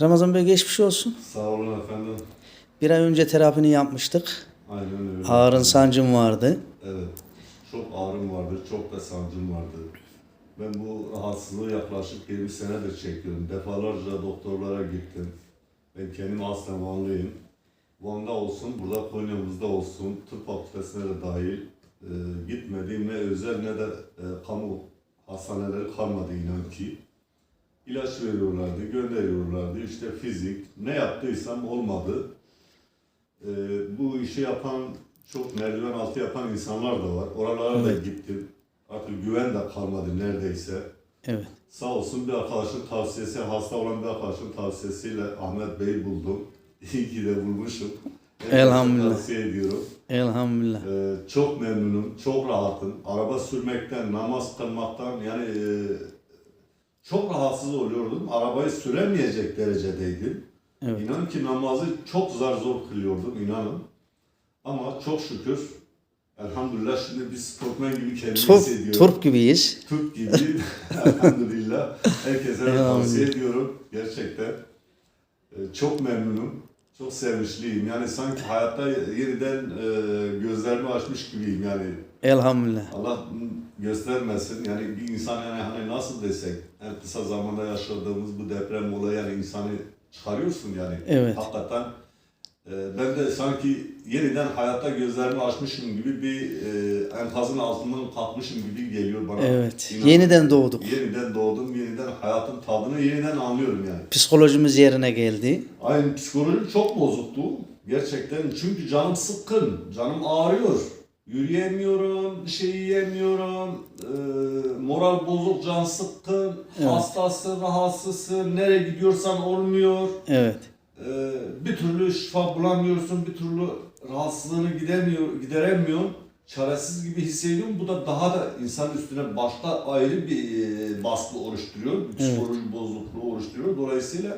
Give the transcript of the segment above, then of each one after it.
Ramazan Bey geçmiş olsun. Sağ olun efendim. Bir ay önce terapini yapmıştık. Aynen öyle. Ağrın sancım vardı. Evet. Çok ağrım vardı, çok da sancım vardı. Ben bu rahatsızlığı yaklaşık 20 senedir çekiyorum. Defalarca doktorlara gittim. Ben kendim aslen Vanlıyım. Van'da olsun, burada Konya'mızda olsun, tıp fakültesine de dahil e, gitmediğim ne özel ne de e, kamu hastaneleri kalmadı inan ki. İlaç veriyorlardı, gönderiyorlardı. İşte fizik, ne yaptıysam olmadı. Ee, bu işi yapan, çok merdiven altı yapan insanlar da var. Oralara da Evet. gittim. Artık güven de kalmadı neredeyse. Evet. Sağ olsun bir arkadaşın tavsiyesi, hasta olan bir arkadaşın tavsiyesiyle Ahmet Bey'i buldum. İyi ki de bulmuşum. Elhamdülillah. Tavsiye ediyorum. Elhamdülillah. Ee, çok memnunum, çok rahatım. Araba sürmekten, namaz kılmaktan yani e, çok rahatsız oluyordum. Arabayı süremeyecek derecedeydim. Evet. İnan ki namazı çok zar zor kılıyordum inanın. Ama çok şükür elhamdülillah şimdi bir sportmen gibi kendimi Turp, hissediyorum. turp gibiyiz. Turp gibi elhamdülillah. Herkese tavsiye ediyorum gerçekten. Ee, Çok memnunum. Çok sevinçliyim. Yani sanki hayatta yeniden e, gözlerimi açmış gibiyim yani. Elhamdülillah. Allah göstermesin. Yani bir insan yani hani nasıl desek en kısa zamanda yaşadığımız bu deprem olayı yani insanı çıkarıyorsun yani. Evet. Hakikaten e, ben de sanki yeniden hayatta gözlerimi açmışım gibi bir e, enkazın altından kalkmışım gibi geliyor bana. Evet. İnan- Yeniden doğduk. Yeniden yeniden hayatın tadını yeniden anlıyorum yani. Psikolojimiz yerine geldi. Aynı psikolojim çok bozuktu. Gerçekten çünkü canım sıkkın, canım ağrıyor. Yürüyemiyorum, bir şey yiyemiyorum, e, moral bozuk, can sıkkın, Evet. hastasın, rahatsızsın, nereye gidiyorsan olmuyor. Evet. E, bir türlü şifa bulamıyorsun, bir türlü rahatsızlığını gidemiyor, gideremiyorsun. Çaresiz gibi hissediyorum. Bu da daha da insan üstüne başta ayrı bir e, baskı oluşturuyor. Bir psikoloji bozukluğu oluşturuyor. Dolayısıyla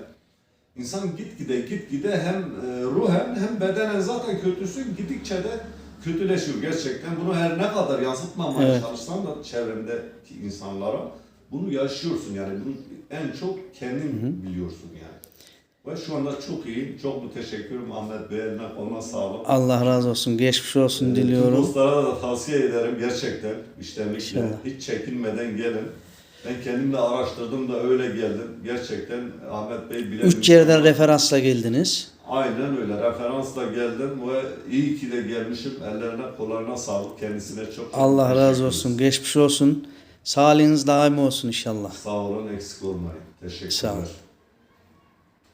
İnsan gitgide gitgide hem e, ruhen hem bedenen zaten kötüsün gidikçe de kötüleşiyor gerçekten. Bunu her ne kadar yansıtmamaya Evet. çalışsan da çevrendeki insanlara bunu yaşıyorsun yani bunu en çok kendin biliyorsun yani. Ve şu anda çok iyi, çok müteşekkirim Ahmet Bey, eline koluna sağlık. Allah razı olsun. Geçmiş olsun Ee, diliyorum. dostlara da tavsiye ederim gerçekten iştenlikle. İnşallah. Hiç çekinmeden gelin. Ben kendim de araştırdım da öyle geldim. Gerçekten Ahmet Bey bilen Üç yerden referansla geldiniz. Aynen öyle. Referansla geldim ve iyi ki de gelmişim. Ellerine kollarına sağlık. Kendisine çok çok Allah razı olsun. Geçmiş olsun. Sağlığınız daim olsun inşallah. Sağ olun, eksik olmayın. Teşekkürler. Sağ ol.